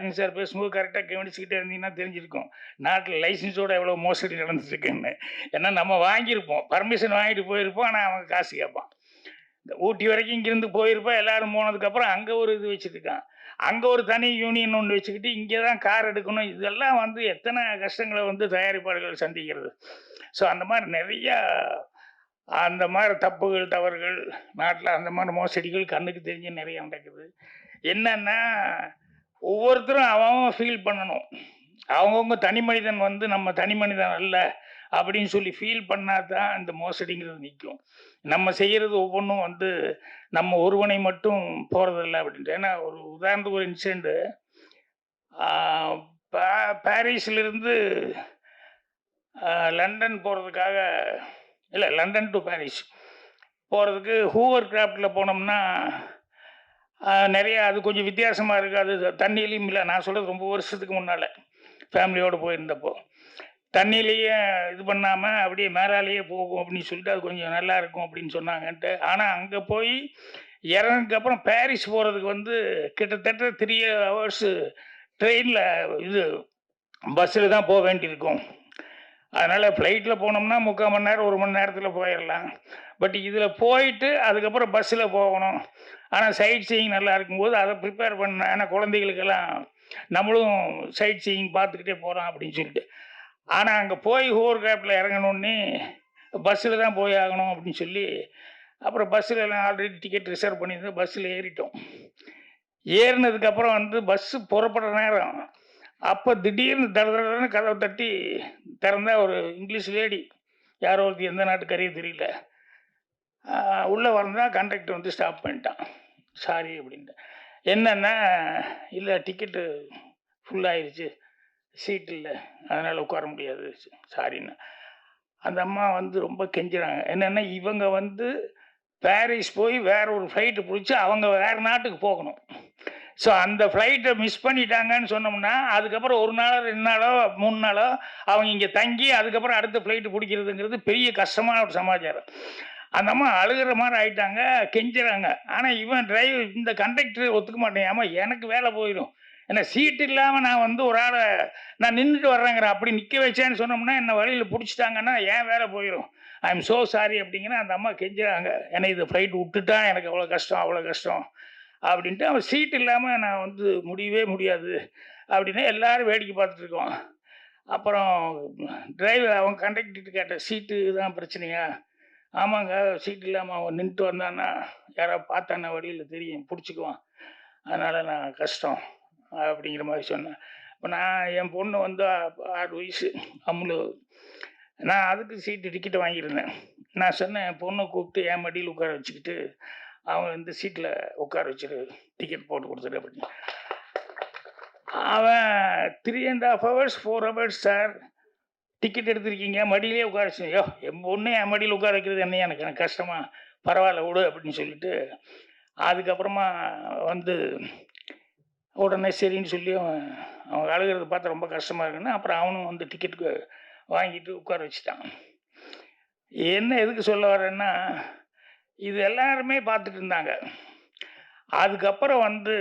Rajan sir பேசும்போது கரெக்டாக கவனிச்சுக்கிட்டே இருந்தீங்கன்னா தெரிஞ்சிருக்கும். நாட்டில் லைசன்ஸோட எவ்வளோ மோசடி நடந்துட்டுருக்குன்னு. ஏன்னா நம்ம வாங்கியிருப்போம். பர்மிஷன் வாங்கிட்டு போயிருப்போம். ஆனால் அவங்க காசு கேட்பான். இந்த ஊட்டி வரைக்கும் இங்கேருந்து போயிருப்போம் எல்லாரும் போனதுக்கப்புறம் அங்கே ஒரு இது வச்சுருக்கான் அங்கே ஒரு தனி யூனியன் ஒன்று வச்சுக்கிட்டு இங்கே தான் கார் எடுக்கணும். இதெல்லாம் வந்து எத்தனை கஷ்டங்களை வந்து தயாரிப்பாளர்கள் சந்திக்கிறது. ஸோ அந்த மாதிரி நிறையா அந்த மாதிரி தப்புகள் தவறுகள் நாட்டில் அந்த மாதிரி மோசடிகள் கண்ணுக்கு தெரிஞ்சு நிறைய நடக்குது. என்னன்னா ஒவ்வொருத்தரும் அவன் ஃபீல் பண்ணணும். அவங்கவுங்க தனி மனிதன் வந்து நம்ம தனி மனிதன் அல்ல அப்படின்னு சொல்லி ஃபீல் பண்ணால் தான் இந்த மோசடிங்கிறது நிற்கும் நம்ம செய்கிறது ஒவ்வொன்றும் வந்து நம்ம ஒருவனை மட்டும் போகிறதில்ல அப்படின்ட்டு. ஏன்னா ஒரு உதாரணத்துக்கு ஒரு இன்சிடெண்ட்டு பாரிஸ்லேருந்து லண்டன் போகிறதுக்காக இல்லை லண்டன் டு பாரிஸ் போகிறதுக்கு ஹூவர் கிராஃப்டில் போனோம்னா நிறைய அது கொஞ்சம் வித்தியாசமாக இருக்குது அது தண்ணியிலையும் இல்லை. நான் சொல்கிறது ரொம்ப வருஷத்துக்கு முன்னால் ஃபேமிலியோடு போயிருந்தப்போ. தண்ணியிலேயே இது பண்ணாமல் அப்படியே மேலாலேயே போகும் அப்படின்னு சொல்லிட்டு அது கொஞ்சம் நல்லா இருக்கும் அப்படின்னு சொன்னாங்கன்ட்டு. ஆனால் அங்கே போய் இறங்குக்கப்புறம் பாரிஸ் போகிறதுக்கு வந்து கிட்டத்தட்ட த்ரீ ஹவர்ஸு ட்ரெயினில் இது பஸ்ஸில் தான் போக வேண்டியிருக்கும். அதனால் ஃப்ளைட்டில் போனோம்னா முக்கால் மணி நேரம் ஒரு மணி நேரத்தில் போயிடலாம் பட் இதில் போயிட்டு அதுக்கப்புறம் பஸ்ஸில் போகணும். ஆனால் சைட் சீயிங் நல்லா இருக்கும்போது அதை ப்ரிப்பேர் பண்ண ஏன்னா குழந்தைகளுக்கெல்லாம் நம்மளும் சைட் சீயிங் பார்த்துக்கிட்டே போகிறோம் அப்படின்னு சொல்லிட்டு. ஆனால் அங்கே போய் ஹோர் கேப்பில் இறங்கணுன்னே பஸ்ஸில் தான் போய் ஆகணும் அப்படின்னு சொல்லி அப்புறம் பஸ்ஸில் எல்லாம் ஆல்ரெடி டிக்கெட் ரிசர்வ் பண்ணியிருந்து பஸ்ஸில் ஏறிட்டோம். ஏறினதுக்கப்புறம் வந்து பஸ்ஸு புறப்படுற நேரம் அப்போ திடீர்னு தட தடன்னு கதவை தட்டி திறந்தா ஒரு இங்கிலீஷ் லேடி யாரோ ஒருத்தி எந்த நாட்டுக்காரியும் தெரியல. உள்ளே வந்தால் கண்டக்டர் வந்து ஸ்டாப் பண்ணிட்டான். சாரி அப்படின்ட்டு. என்னென்னா இல்லை டிக்கெட்டு ஃபுல்லாகிருச்சு சீட் இல்லை. அதனால் உட்கார முடியாது. சாரின்னு அந்த அம்மா வந்து ரொம்ப கெஞ்சுறாங்க. என்னென்னா இவங்க வந்து பாரிஸ் போய் வேற ஒரு ஃப்ளைட்டு பிடிச்சி அவங்க வேறு நாட்டுக்கு போகணும். ஸோ அந்த ஃப்ளைட்டை மிஸ் பண்ணிட்டாங்கன்னு சொன்னோம்னா அதுக்கப்புறம் ஒரு நாளோ ரெண்டு நாளோ மூணு நாளோ அவங்க இங்கே தங்கி அதுக்கப்புறம் அடுத்த ஃப்ளைட்டு பிடிக்கிறதுங்கிறது பெரிய கஷ்டமான ஒரு சமாச்சாரம். அந்த அம்மா அழுகிற மாதிரி ஆயிட்டாங்க கெஞ்சுறாங்க. ஆனால் இவன் டிரைவர் இந்த கண்டக்டர் ஒத்துக்க மாட்டேன். ஆமாம் எனக்கு வேலை போயிடும். ஏன்னா சீட் இல்லாமல் நான் வந்து ஒரு ஆளை நான் நின்றுட்டு வர்றேங்கிற அப்படி நிற்க வச்சேன்னு சொன்னோம்னா என்ன வழியில் பிடிச்சிட்டாங்கன்னா ஏன் வேலை போயிடும்? ஐ எம் ஸோ சாரி அப்படிங்கிற அந்த அம்மா கெஞ்சுறாங்க. ஏன்னா இது ஃப்ளைட் விட்டுட்டா எனக்கு அவ்வளோ கஷ்டம் அவ்வளோ கஷ்டம். அப்படின்ட்டு அவன் சீட் இல்லாமல் நான் வந்து முடியவே முடியாது அப்படின்னு எல்லோரும் வேடிக்கை பார்த்துட்ருக்கோம் அப்புறம் டிரைவர் அவன் கண்டக்டர்கிட்ட கேட்ட சீட்டு தான் பிரச்சனையா? ஆமாங்க சீட் இல்லாமல் அவன் நின்றுட்டு வந்தான்னா யாராவது பார்த்தான்னா வழியில் தெரியும் பிடிச்சிக்குவான். அதனால் நான் கஷ்டம் அப்படிங்கிற மாதிரி சொன்னேன். இப்போ நான் என் பொண்ணு வந்து ஆறு வயசு அம்முலு. நான் அதுக்கு சீட்டு டிக்கெட் வாங்கியிருந்தேன். நான் சொன்னேன் என் பொண்ணை கூப்பிட்டு என் மடியில் உட்கார வச்சுக்கிட்டு அவன் வந்து சீட்டில் உட்கார வச்சுரு டிக்கெட் போட்டு கொடுத்துரு அப்படின்னு அவன் three and half hours four hours sir ticket எடுத்திருக்கீங்க மடியிலே உட்கார வச்சுயோ என் பொண்ணு என் மடியில் உட்கார வைக்கிறது என்ன எனக்கு எனக்கு கஷ்டமாக பரவாயில்ல விடு அப்படின்னு சொல்லிட்டு அதுக்கப்புறமா வந்து உடனே சரின்னு சொல்லி அவன் அவன் அழுகிறத பார்த்து ரொம்ப கஷ்டமாக இருக்குன்னு அப்புறம் அவனும் வந்து டிக்கெட்டுக்கு வாங்கிட்டு உட்கார வச்சுட்டான். என்ன எதுக்கு சொல்ல வரேன்னா இது எல்லாருமே பார்த்துட்டு இருந்தாங்க. அதுக்கப்புறம் வந்து